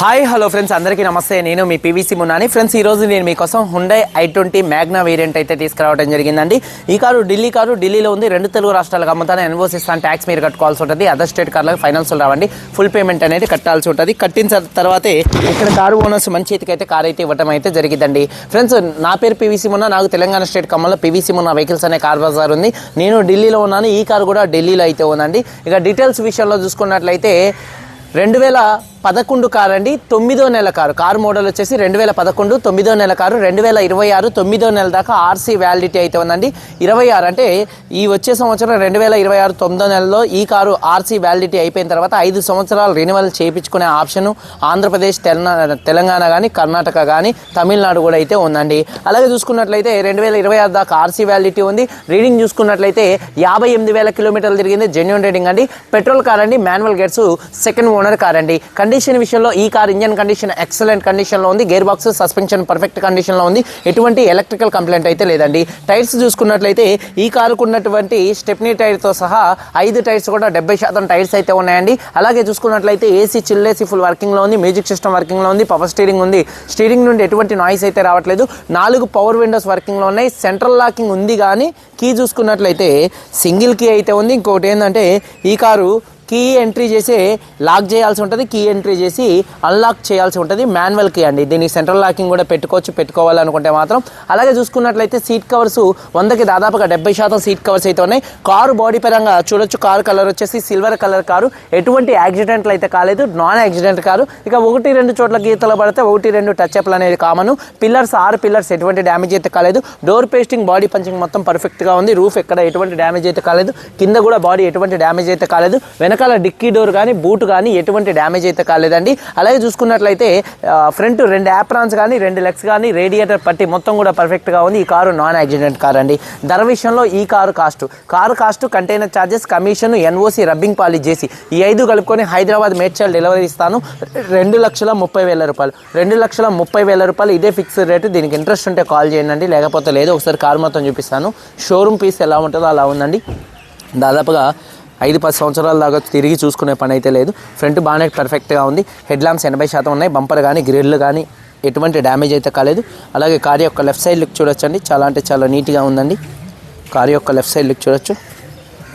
Hi hello friends అందరికీ నమస్తే. నేను మీ పీవీసీ మున్నాని. ఫ్రెండ్స్ ఈరోజు నేను మీకోసం Hyundai i twenty Magna variant అయితే తీసుకురావడం జరిగిందండి. ఈ కారు ఢిల్లీ కారు ఢిల్లీలో ఉంది. రెండు తెలుగు రాష్ట్రాలకు అమ్ముతాను. ఎన్ఓసి ఇస్తాను ట్యాక్స్ మీరు కట్టుకోవాల్సి ఉంటుంది. అదర్ స్టేట్ కార్లకు ఫైనాన్స్ రావండి. ఫుల్ పేమెంట్ అనేది కట్టాల్సి ఉంటుంది. కట్టిన తర్వాతే ఇక్కడ కారు ఓనర్స్ మంచి చేతికి అయితే కార్ అయితే ఇవ్వడం అయితే జరిగిందండి ఫ్రెండ్స్ నా పేరు పీవీసీ మున్నా. నాకు తెలంగాణ స్టేట్ కమ్మలో పీవీసీ మున్నా వెహికల్స్ అనే కార్ బజార్ ఉంది. నేను ఢిల్లీలో ఉన్నాను. ఈ కారు కూడా ఢిల్లీలో అయితే ఉందండి. ఇక డీటెయిల్స్ విషయంలో చూసుకున్నట్లయితే రెండు వేల పదకొండు కారు అండి తొమ్మిదో నెల కారు. కారు మోడల్ వచ్చేసి రెండు వేల పదకొండు తొమ్మిదో నెల కారు రెండు వేల ఇరవై ఆరు తొమ్మిదో నెల దాకా ఆర్సీ వ్యాలిడిటీ అయితే ఉందండి. ఇరవై ఆరు అంటే ఈ వచ్చే సంవత్సరం రెండు వేల ఇరవై ఆరు తొమ్మిదో నెలలో ఈ కారు ఆర్సీ వ్యాలిడిటీ అయిపోయిన తర్వాత ఐదు సంవత్సరాలు రెన్యువల్ చేయించుకునే ఆప్షన్ ఆంధ్రప్రదేశ్ తెలంగాణ తెలంగాణ కానీ కర్ణాటక కానీ తమిళనాడు కూడా అయితే ఉందండి. అలాగే చూసుకున్నట్లయితే రెండు వేల ఇరవై ఆరు దాకా ఆర్సీ వ్యాలిడిటీ ఉంది. రీడింగ్ చూసుకున్నట్లయితే యాభై ఎనిమిది వేల కిలోమీటర్లు తిరిగింది. జెన్యున్ రీడింగ్ అండి. పెట్రోల్ కార్ అండి manual gates second owner car అండి కండిషన్ విషయంలో ఈ కార్ ఇంజన్ కండిషన్ ఎక్సలెంట్ కండిషన్లో ఉంది. గేర్ బాక్స్ సస్పెన్షన్ పర్ఫెక్ట్ కండిషన్లో ఉంది. ఎటువంటి ఎలక్ట్రికల్ కంప్లైంట్ అయితే లేదండి. టైర్స్ చూసుకున్నట్లయితే ఈ కారుకు ఉన్నటువంటి స్టెప్నీ టైర్తో సహా ఐదు టైర్స్ కూడా డెబ్బై శాతం టైర్స్ అయితే ఉన్నాయండి. అలాగే చూసుకున్నట్లయితే ఏసీ చిల్లేసీ ఫుల్ వర్కింగ్లో ఉంది. మ్యూజిక్ సిస్టమ్ వర్కింగ్లో ఉంది. పవర్ స్టీరింగ్ ఉంది. స్టీరింగ్ నుండి ఎటువంటి నాయిస్ అయితే రావట్లేదు. నాలుగు పవర్ విండోస్ వర్కింగ్లో ఉన్నాయి. సెంట్రల్ లాకింగ్ ఉంది కానీ కీ చూసుకున్నట్లయితే సింగిల్ కీ అయితే ఉంది. ఇంకోటి ఏంటంటే ఈ కారు కీ ఎంట్రీ చేసి లాక్ చేయాల్సి ఉంటుంది కీ ఎంట్రీ చేసి అన్లాక్ చేయాల్సి ఉంటుంది మాన్యువల్ కీ అండి. దీనికి సెంట్రల్ లాకింగ్ కూడా పెట్టుకోవచ్చు పెట్టుకోవాలనుకుంటే మాత్రం. అలాగే చూసుకున్నట్లయితే సీట్ కవర్స్ వందకి దాదాపుగా డెబ్బై శాతం సీట్ కవర్స్ అయితే ఉన్నాయి. కారు బాడీ పరంగా చూడొచ్చు కారు కలర్ వచ్చేసి సిల్వర్ కలర్ కారు. ఎటువంటి యాక్సిడెంట్లు అయితే కాలేదు నాన్ యాక్సిడెంట్ కారు. ఇక ఒకటి రెండు చోట్ల గీతలు పడితే ఒకటి రెండు టచ్ అప్లు అనేది కామన్. పిల్లర్స్ ఆరు పిల్లర్స్ ఎటువంటి డ్యామేజ్ అయితే కాలేదు. డోర్ పేస్టింగ్ బాడీ పంచింగ్ మొత్తం పర్ఫెక్ట్గా ఉంది. రూఫ్ ఎక్కడ ఎటువంటి డ్యామేజ్ అయితే కాలేదు. కింద కూడా బాడీ ఎటువంటి డ్యామేజ్ అయితే కాలేదు. వెనక వెనకాల డిక్కీ డోర్ కానీ బూట్ కానీ ఎటువంటి డ్యామేజ్ అయితే కాలేదండి. అలాగే చూసుకున్నట్లయితే ఫ్రంట్ రెండు యాప్రాన్స్ కానీ రెండు లెగ్స్ కానీ రేడియేటర్ పట్టి మొత్తం కూడా పర్ఫెక్ట్గా ఉంది. ఈ కారు నాన్ యాక్సిడెంట్ కార్ అండి. ధర విషయంలో ఈ car cost. Car cost container charges commission NOC rubbing polish చేసి ఈ ఐదు కలుపుకొని హైదరాబాద్ మేడ్చల్ డెలివరీ ఇస్తాను. రెండు లక్షల ముప్పై వేల రూపాయలు. రెండు లక్షల ముప్పై వేల రూపాయలు ఇదే ఫిక్స్డ్ రేటు. దీనికి ఇంట్రెస్ట్ ఉంటే కాల్ చేయండి లేకపోతే లేదు ఒకసారి కారు మొత్తం చూపిస్తాను. షోరూమ్ పీస్ ఎలా ఉంటుందో అలా ఉందండి. దాదాపుగా ఐదు పది సంవత్సరాల దాకా తిరిగి చూసుకునే పని అయితే లేదు. ఫ్రంట్ బాగానే పర్ఫెక్ట్గా ఉంది. హెడ్ ల్యాంప్స్ ఎనభై శాతం ఉన్నాయి. బంపర్ కానీ గ్రిల్ కానీ ఎటువంటి డ్యామేజ్ అయితే కాలేదు. అలాగే కార్ యొక్క లెఫ్ట్ సైడ్ లుక్ చూడొచ్చండి. చాలా అంటే చాలా నీట్గా ఉందండి. కార్ యొక్క లెఫ్ట్ సైడ్ లుక్ చూడొచ్చు.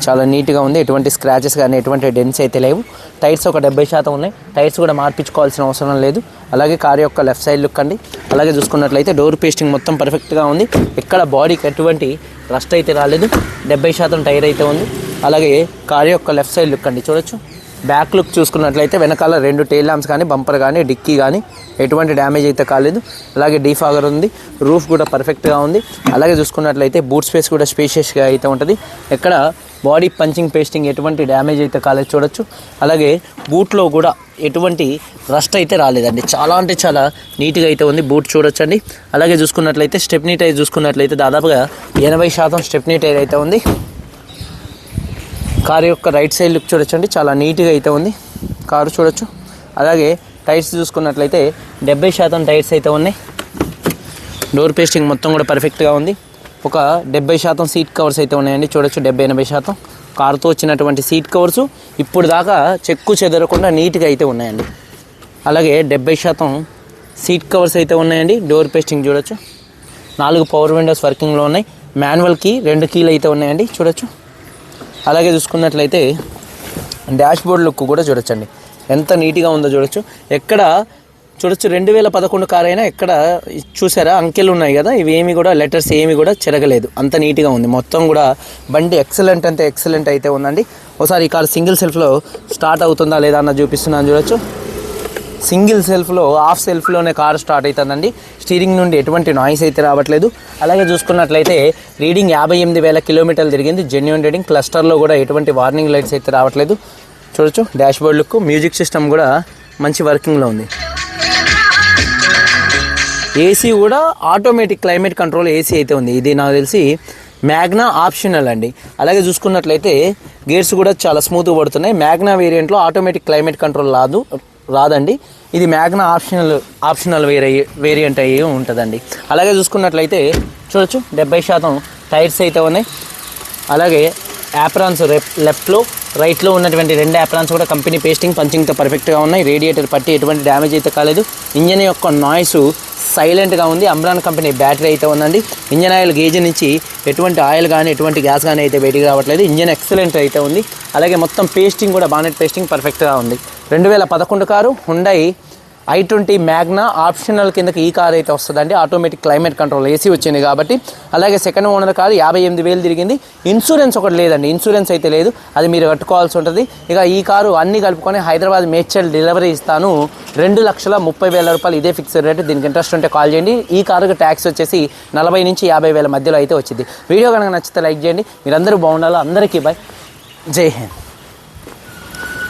చాలా నీట్గా ఉంది. ఎటువంటి స్క్రాచెస్ కానీ ఎటువంటి డెన్స్ అయితే లేవు. టైర్స్ ఒక డెబ్బై శాతం ఉన్నాయి. టైర్స్ కూడా మార్పించుకోవాల్సిన అవసరం లేదు. అలాగే కార్ యొక్క లెఫ్ట్ సైడ్ లుక్ అండి. అలాగే చూసుకున్నట్లయితే డోర్ పేస్టింగ్ మొత్తం పర్ఫెక్ట్గా ఉంది. ఎక్కడ బాడీకి ఎటువంటి రస్ట్ అయితే రాలేదు. డెబ్బై శాతం టైర్ అయితే ఉంది. అలాగే కార్ యొక్క లెఫ్ట్ సైడ్ లుక్ అండి చూడొచ్చు. బ్యాక్ లుక్ చూసుకున్నట్లయితే వెనకాల రెండు టైల్ ల్యాంప్స్ కానీ బంపర్ కానీ డిక్కీ కానీ ఎటువంటి డ్యామేజ్ అయితే కాలేదు. అలాగే డీఫాగర్ ఉంది రూఫ్ కూడా పర్ఫెక్ట్గా ఉంది. అలాగే చూసుకున్నట్లయితే బూట్ స్పేస్ కూడా స్పేషియస్గా అయితే ఉంటుంది. ఎక్కడ బాడీ పంచింగ్ పేస్టింగ్ ఎటువంటి డ్యామేజ్ అయితే కాలేదు చూడొచ్చు. అలాగే బూట్లో కూడా ఎటువంటి రస్ట్ అయితే రాలేదండి. చాలా అంటే చాలా నీట్గా అయితే ఉంది బూట్ చూడొచ్చండి. అలాగే చూసుకున్నట్లయితే స్టెప్నీ టైర్ చూసుకున్నట్లయితే దాదాపుగా ఎనభై శాతం స్టెప్నీ టైర్ అయితే ఉంది. కారు యొక్క రైట్ సైడ్ లుక్ చూడొచ్చండి. చాలా నీట్గా అయితే ఉంది. కారు చూడొచ్చు. అలాగే టైర్స్ చూసుకున్నట్లయితే డెబ్బై శాతం టైర్స్ అయితే ఉన్నాయి. డోర్ పేస్టింగ్ మొత్తం కూడా పర్ఫెక్ట్గా ఉంది. ఒక డెబ్బై శాతం సీట్ కవర్స్ అయితే ఉన్నాయండి. చూడొచ్చు డెబ్బై ఎనభై శాతం. కారుతో వచ్చినటువంటి సీట్ కవర్స్ ఇప్పుడు దాకా చెక్కు చెదరకుండా నీట్గా అయితే ఉన్నాయండి. అలాగే డెబ్బై శాతం సీట్ కవర్స్ అయితే ఉన్నాయండి. డోర్ పేస్టింగ్ చూడొచ్చు. నాలుగు పవర్ విండోస్ వర్కింగ్లో ఉన్నాయి. మాన్యువల్ కీ రెండు కీలు అయితే ఉన్నాయండి. చూడొచ్చు. అలాగే చూసుకున్నట్లయితే డాష్ బోర్డ్ లుక్ కూడా చూడొచ్చండి. ఎంత నీట్గా ఉందో చూడొచ్చు. ఎక్కడ చూడొచ్చు రెండు వేల పదకొండు కార్ అయినా ఎక్కడ చూసారా? అంకెలు ఉన్నాయి కదా ఇవి ఏమి కూడా లెటర్స్ ఏమి కూడా చెరగలేదు. అంత నీట్గా ఉంది. మొత్తం కూడా బండి ఎక్సలెంట్ అంటే ఎక్సలెంట్ అయితే ఉందండి. ఒకసారి ఈ కార్ సింగిల్ సెల్ఫ్లో స్టార్ట్ అవుతుందా లేదా అన్న చూపిస్తున్నాను చూడొచ్చు. సింగిల్ సెల్ఫ్లో హాఫ్ సెల్ఫ్లోనే కార్ స్టార్ట్ అవుతుందండి. స్టీరింగ్ నుండి ఎటువంటి నాయిస్ అయితే రావట్లేదు. అలాగే చూసుకున్నట్లయితే రీడింగ్ యాభై ఎనిమిది వేల కిలోమీటర్లు తిరిగింది. జెన్యున్ రీడింగ్ క్లస్టర్లో కూడా ఎటువంటి వార్నింగ్ లైట్స్ అయితే రావట్లేదు. చూడొచ్చు డాష్బోర్డ్ లుక్ మ్యూజిక్ సిస్టమ్ కూడా మంచి వర్కింగ్లో ఉంది. ఏసీ కూడా ఆటోమేటిక్ క్లైమేట్ కంట్రోల్ ఏసీ అయితే ఉంది. ఇది నాకు తెలిసి మ్యాగ్నా ఆప్షనల్ అండి. అలాగే చూసుకున్నట్లయితే గేర్స్ కూడా చాలా స్మూత్గా పడుతున్నాయి. మ్యాగ్నా వేరియంట్లో ఆటోమేటిక్ క్లైమేట్ కంట్రోల్ రాదు. రాదండి. ఇది మ్యాగ్నా ఆప్షనల్ ఆప్షనల్ వేరే వేరియంట్ అయ్యి ఉంటుందండి. అలాగే చూసుకున్నట్లయితే చూడొచ్చు డెబ్బై శాతం టైర్స్ అయితే ఉన్నాయి. అలాగే యాప్రాన్స్ లెఫ్ట్లో రైట్లో ఉన్నటువంటి రెండు యాప్రాన్స్ కూడా కంపెనీ పేస్టింగ్ పంచింగ్తో పర్ఫెక్ట్గా ఉన్నాయి. రేడియేటర్ పట్టి ఎటువంటి డ్యామేజ్ అయితే కాలేదు. ఇంజన్ యొక్క నాయిస్ సైలెంట్గా ఉంది. అమ్రాన్ కంపెనీ బ్యాటరీ అయితే ఉందండి. ఇంజన్ ఆయిల్ గేజ్ నుంచి ఎటువంటి ఆయిల్ కానీ ఎటువంటి గ్యాస్ కానీ అయితే బయటికి రావట్లేదు. ఇంజన్ ఎక్సలెంట్ అయితే ఉంది. అలాగే మొత్తం పేస్టింగ్ కూడా బానెట్ పేస్టింగ్ పర్ఫెక్ట్గా ఉంది. రెండు వేల పదకొండు car Hyundai I twenty Magna optional కిందకి ఈ కార్ అయితే వస్తుందండి. ఆటోమేటిక్ క్లైమేట్ కంట్రోల్ ఏసీ వచ్చింది కాబట్టి. అలాగే సెకండ్ ఓనర్ కారు యాభై ఎనిమిది వేలు తిరిగింది. ఇన్సూరెన్స్ ఒకటి లేదండి. ఇన్సూరెన్స్ అయితే లేదు. అది మీరు కట్టుకోవాల్సి ఉంటుంది. ఇక ఈ కారు అన్ని కలుపుకొని హైదరాబాద్ మేడ్చల్ డెలివరీ ఇస్తాను. రెండు లక్షల ముప్పై వేల రూపాయలు ఇదే ఫిక్స్డ్ రేటు దీనికి ఇంట్రెస్ట్ ఉంటే కాల్ చేయండి. ఈ కారుకి ట్యాక్స్ వచ్చేసి నలభై నుంచి యాభై వేల మధ్యలో అయితే వచ్చింది. వీడియో కనుక నచ్చితే లైక్ చేయండి. మీరందరూ బాగుండాలి? అందరికీ బాయ్ జై హింద్.